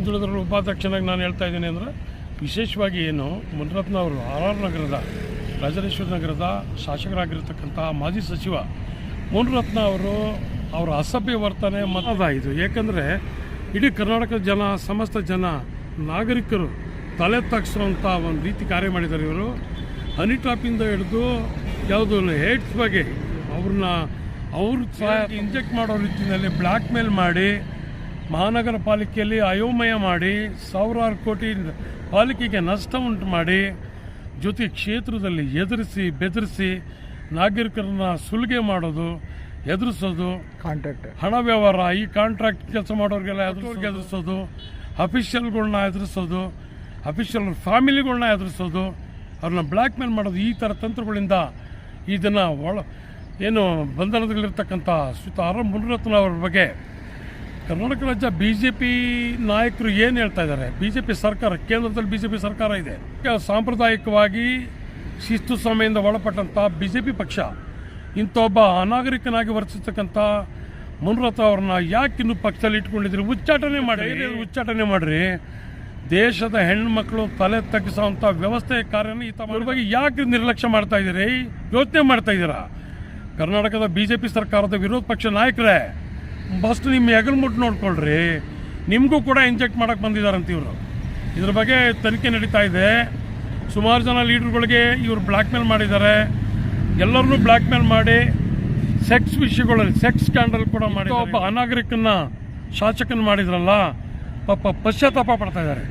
ಹಿಂದುಳಿದ ಉಪಾಧ್ಯಕ್ಷನಾಗಿ ನಾನು ಹೇಳ್ತಾ ಇದ್ದೀನಿ ಅಂದರೆ ವಿಶೇಷವಾಗಿ ಏನು ಮುನಿರತ್ನ ಅವರು ಆರ್ ಆರ್ ನಗರದ ರಾಜರೇಶ್ವರ ನಗರದ ಶಾಸಕರಾಗಿರ್ತಕ್ಕಂಥ ಮಾಜಿ ಸಚಿವ ಮುನರತ್ನ ಅವರು ಅವರ ಅಸಭ್ಯ ವರ್ತನೆ ಮತದ ಇದು ಏಕೆಂದರೆ ಇಡೀ ಕರ್ನಾಟಕದ ಜನ ಸಮಸ್ತ ಜನ ನಾಗರಿಕರು ತಲೆ ತಗ್ಸುವಂಥ ಒಂದು ರೀತಿ ಕಾರ್ಯ ಮಾಡಿದ್ದಾರೆ ಇವರು. ಹನಿ ಟಾಪಿಂದ ಹಿಡಿದು ಯಾವುದು ಹೇಟ್ಸ್ ಬಗ್ಗೆ ಅವ್ರನ್ನ ಅವ್ರ ಇಂಜೆಕ್ಟ್ ಮಾಡೋ ರೀತಿಯಲ್ಲಿ ಬ್ಲ್ಯಾಕ್ ಮೇಲ್ ಮಾಡಿ ಮಹಾನಗರ ಪಾಲಿಕೆಯಲ್ಲಿ ಅಯೋಮಯ ಮಾಡಿ ಸಾವಿರಾರು ಕೋಟಿ ಪಾಲಿಕೆಗೆ ನಷ್ಟ ಉಂಟು ಮಾಡಿ ಜೊತೆ ಕ್ಷೇತ್ರದಲ್ಲಿ ಎದುರಿಸಿ ಬೆದರಿಸಿ ನಾಗರಿಕರನ್ನ ಸುಲಿಗೆ ಮಾಡೋದು ಎದುರಿಸೋದು ಕಾಂಟ್ರಾಕ್ಟ್ ಹಣ ವ್ಯವಹಾರ ಈ ಕಾಂಟ್ರಾಕ್ಟ್ ಕೆಲಸ ಮಾಡೋರಿಗೆಲ್ಲ ಎದುರಿಸೋರ್ಗೆ ಎದುರಿಸೋದು ಅಫಿಷಿಯಲ್ಗಳ್ನ ಎದುರಿಸೋದು ಅಫಿಷಿಯಲ್ ಫ್ಯಾಮಿಲಿಗಳ್ನ ಎದುರಿಸೋದು ಅವ್ರನ್ನ ಬ್ಲ್ಯಾಕ್ ಮೇಲ್ ಮಾಡೋದು ಈ ಥರ ತಂತ್ರಗಳಿಂದ ಇದನ್ನು ಒಳ ಏನು ಬಂಧನದಲ್ಲಿರ್ತಕ್ಕಂಥ ಸುತ ಆರ್ ಮುನಿರತ್ನ ಅವ್ರ ಬಗ್ಗೆ ಕರ್ನಾಟಕ ರಾಜ್ಯ ಬಿ ಜೆ ಪಿ ನಾಯಕರು ಏನು ಹೇಳ್ತಾ ಇದ್ದಾರೆ? ಬಿ ಜೆ ಪಿ ಸರ್ಕಾರ ಕೇಂದ್ರದಲ್ಲಿ ಬಿ ಜೆ ಪಿ ಸರ್ಕಾರ ಇದೆ. ಸಾಂಪ್ರದಾಯಿಕವಾಗಿ ಶಿಸ್ತು ಸಮಯದಿಂದ ಒಳಪಟ್ಟಂಥ ಬಿ ಜೆ ಪಿ ಪಕ್ಷ ಇಂಥ ಒಬ್ಬ ಅನಾಗರಿಕನಾಗಿ ವರ್ತಿಸ್ತಕ್ಕಂಥ ಮುನ್ರಥ ಅವ್ರನ್ನ ಯಾಕೆ ಇನ್ನು ಪಕ್ಷದಲ್ಲಿ ಇಟ್ಕೊಂಡಿದ್ರಿ ಉಚ್ಚಾಟನೆ ಮಾಡಿ ಉಚ್ಚಾಟನೆ ಮಾಡ್ರಿ. ದೇಶದ ಹೆಣ್ಮಕ್ಳು ತಲೆ ತಗ್ಗಿಸುವಂಥ ವ್ಯವಸ್ಥೆ ಕಾರ್ಯನ ಈ ತಮ್ಮ ಬಗ್ಗೆ ಯಾಕೆ ನಿರ್ಲಕ್ಷ್ಯ ಮಾಡ್ತಾ ಇದ್ದೀರಿ? ಯೋಚನೆ ಮಾಡ್ತಾ ಇದ್ದೀರಾ? ಕರ್ನಾಟಕದ ಬಿ ಜೆ ಪಿ ಸರ್ಕಾರದ ವಿರೋಧ ಪಕ್ಷ ನಾಯಕರೇ ಫಸ್ಟ್ ನಿಮ್ಮ ಹೆಗಲು ಮುಟ್ಟು ನೋಡ್ಕೊಳ್ರಿ. ನಿಮಗೂ ಕೂಡ ಇಂಜೆಕ್ಟ್ ಮಾಡೋಕ್ಕೆ ಬಂದಿದ್ದಾರಂತ ಇವರು. ಇದ್ರ ಬಗ್ಗೆ ತನಿಖೆ ನಡೀತಾ ಇದೆ. ಸುಮಾರು ಜನ ಲೀಡರ್ಗಳಿಗೆ ಇವರು ಬ್ಲ್ಯಾಕ್ ಮೇಲ್ ಮಾಡಿದ್ದಾರೆ. ಎಲ್ಲರನ್ನೂ ಬ್ಲ್ಯಾಕ್ ಮೇಲ್ ಮಾಡಿ ಸೆಕ್ಸ್ ವಿಷಯಗಳಲ್ಲಿ ಸೆಕ್ಸ್ ಸ್ಕ್ಯಾಂಡಲ್ ಕೂಡ ಮಾಡಿ ಒಬ್ಬ ಅನಾಗರಿಕನ್ನ ಶಾಸಕನ ಮಾಡಿದ್ರಲ್ಲ, ಪಾಪ ಪಶ್ಚಾತ್ತಾಪ ಪಡ್ತಾ ಇದ್ದಾರೆ.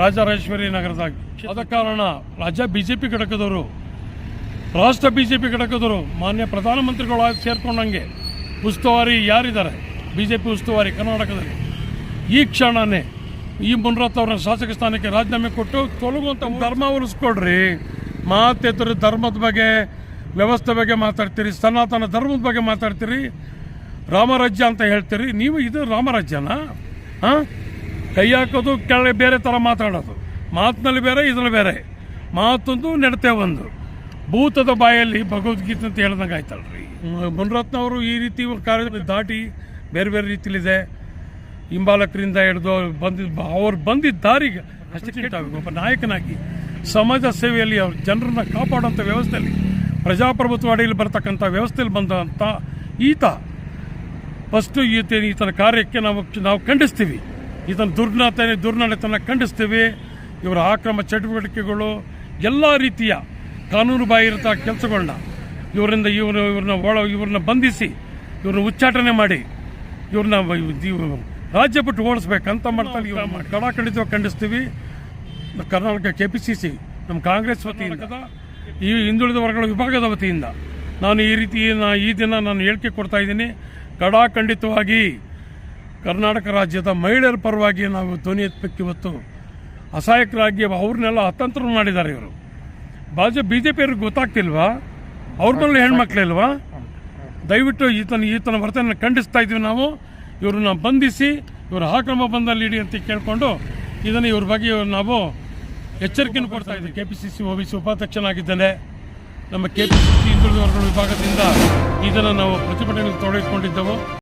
ರಾಜರಾಜೇಶ್ವರಿ ನಗರದಾಗ. ಆದ ಕಾರಣ ರಾಜ್ಯ ಬಿ ಜೆ ಪಿ ಘಟಕದವರು, ರಾಷ್ಟ್ರ ಬಿ ಜೆ ಪಿ ಘಟಕದವರು, ಮಾನ್ಯ ಪ್ರಧಾನಮಂತ್ರಿಗಳು ಸೇರ್ಕೊಂಡಂಗೆ ಉಸ್ತುವಾರಿ ಯಾರಿದ್ದಾರೆ? ಬಿ ಜೆ ಪಿ ಉಸ್ತುವಾರಿ ಕರ್ನಾಟಕದಲ್ಲಿ. ಈ ಕ್ಷಣನೇ ಈ ಮುನ್ರತ್ ಅವರ ಶಾಸಕ ಸ್ಥಾನಕ್ಕೆ ರಾಜೀನಾಮೆ ಕೊಟ್ಟು ತೊಲಗುವಂಥ ಧರ್ಮ ಉಳಿಸ್ಕೊಡ್ರಿ. ಮಾತೆತ್ತರು ಧರ್ಮದ ಬಗ್ಗೆ ವ್ಯವಸ್ಥೆ ಬಗ್ಗೆ ಮಾತಾಡ್ತೀರಿ ಸನಾತನ ಧರ್ಮದ ಬಗ್ಗೆ ಮಾತಾಡ್ತೀರಿ. ರಾಮರಾಜ್ಯ ಅಂತ ಹೇಳ್ತೀರಿ. ನೀವು ಇದು ರಾಮರಾಜ್ಯನಾ? ಹಾಂ? ಕೈ ಹಾಕೋದು ಕೆಳಗೆ ಬೇರೆ ಥರ ಮಾತಾಡೋದು. ಮಾತಿನಲ್ಲಿ ಬೇರೆ ಇದರಲ್ಲಿ ಬೇರೆ. ಮಾತೊಂದು ನಡತೆ ಒಂದು. ಭೂತದ ಬಾಯಲ್ಲಿ ಭಗವದ್ಗೀತೆ ಅಂತ ಹೇಳ್ದಂಗೆ ಆಯ್ತಲ್ರಿ. ಮುನ್ರತ್ನವರು ಮುನಿರತ್ನ ಅವರು ಈ ರೀತಿ ಕಾರ್ಯದಲ್ಲಿ ಕಾರ್ಯ ದಾಟಿ ಬೇರೆ ಬೇರೆ ರೀತಿಯಲ್ಲಿದೆ ಹಿಂಬಾಲಕರಿಂದ ಹಿಡಿದು ಬಂದಿದ್ದ ಅವ್ರು ಬಂದಿದ್ದ ದಾರಿಗೆ ಅಷ್ಟೇ ಕೆಟ್ಟಾಗಬೇಕು ಒಬ್ಬ ನಾಯಕನಾಗಿ ಸಮಾಜ ಸೇವೆಯಲ್ಲಿ ಅವ್ರ ಜನರನ್ನ ಕಾಪಾಡುವಂಥ ವ್ಯವಸ್ಥೆಯಲ್ಲಿ, ಪ್ರಜಾಪ್ರಭುತ್ವ ಅಡಿಯಲ್ಲಿ ಬರ್ತಕ್ಕಂಥ ವ್ಯವಸ್ಥೆಯಲ್ಲಿ ಬಂದಂಥ ಈತ ಫಸ್ಟು ಈತ, ಈತನ ಕಾರ್ಯಕ್ಕೆ ನಾವು ನಾವು ಖಂಡಿಸ್ತೀವಿ. ಈತನ ದುರ್ನತನೆ ದುರ್ನಡತನ ಖಂಡಿಸ್ತೀವಿ. ಇವರ ಆಕ್ರಮ ಚಟುವಟಿಕೆಗಳು, ಎಲ್ಲ ರೀತಿಯ ಕಾನೂನು ಬಾಹಿರತ ಕೆಲಸಗಳನ್ನ ಇವರಿಂದ ಇವರು, ಇವ್ರನ್ನ ಒಳ, ಇವ್ರನ್ನ ಬಂಧಿಸಿ, ಇವ್ರನ್ನ ಉಚ್ಚಾಟನೆ ಮಾಡಿ ಇವ್ರನ್ನ ಇವ್- ರಾಜ್ಯ ಬಿಟ್ಟು ಓಡಿಸ್ಬೇಕಂತ ಮಾಡ್ತಾರೆ ಇವ್ರು. ಕಡಾಖಂಡಿತವಾಗಿ ಖಂಡಿಸ್ತೀವಿ Karnataka K P C C ನಮ್ಮ ಕಾಂಗ್ರೆಸ್ ವತಿಯಿಂದ ಈ ಹಿಂದುಳಿದ ವರ್ಗಗಳ ವಿಭಾಗದ ವತಿಯಿಂದ ನಾನು ಈ ರೀತಿ ಈ ದಿನ ನಾನು ಹೇಳಿಕೆ ಕೊಡ್ತಾ ಇದ್ದೀನಿ. ಕಡಾಖಂಡಿತವಾಗಿ ಕರ್ನಾಟಕ ರಾಜ್ಯದ ಮಹಿಳೆಯರ ಪರವಾಗಿ ನಾವು ಧ್ವನಿ ಎತ್ತಬೇಕು ಇವತ್ತು ಅಸಹಾಯಕರಾಗಿ ಅವ್ರನ್ನೆಲ್ಲ ಅತಂತ್ರ ಮಾಡಿದ್ದಾರೆ ಇವರು. ಬಾಜು ಬಿ ಜೆ ಪಿಯವ್ರಿಗೆ ಗೊತ್ತಾಗ್ತಿಲ್ವಾ ಅವ್ರ ಮೇಲೆ ಹೆಣ್ಮಕ್ಳಿಲ್ವಾ ದಯವಿಟ್ಟು ಈತನ ಈತನ ವರ್ತನೆಯನ್ನು ಖಂಡಿಸ್ತಾ ಇದ್ದೀವಿ ನಾವು. ಇವ್ರನ್ನ ಬಂಧಿಸಿ, ಇವರು ಆಕ್ರಮ ಬಂದಲ್ಲಿ ಇಡಿ ಅಂತ ಕೇಳಿಕೊಂಡು ಇದನ್ನು ಇವ್ರ ಬಗ್ಗೆ ನಾವು ಎಚ್ಚರಿಕೆಯನ್ನು ಕೊಡ್ತಾ ಇದ್ದೀವಿ. K P C C O B C ಉಪಾಧ್ಯಕ್ಷನಾಗಿದ್ದೇನೆ. ನಮ್ಮ ಕೆ ಪಿ ಸಿ ಸಿ ಹಿಂದುಳಿದ ವರ್ಗಗಳ ವಿಭಾಗದಿಂದ ಇದನ್ನು ನಾವು ಪ್ರತಿಭಟನೆಗೆ ತೊಡಗಿಕೊಂಡಿದ್ದೆವು.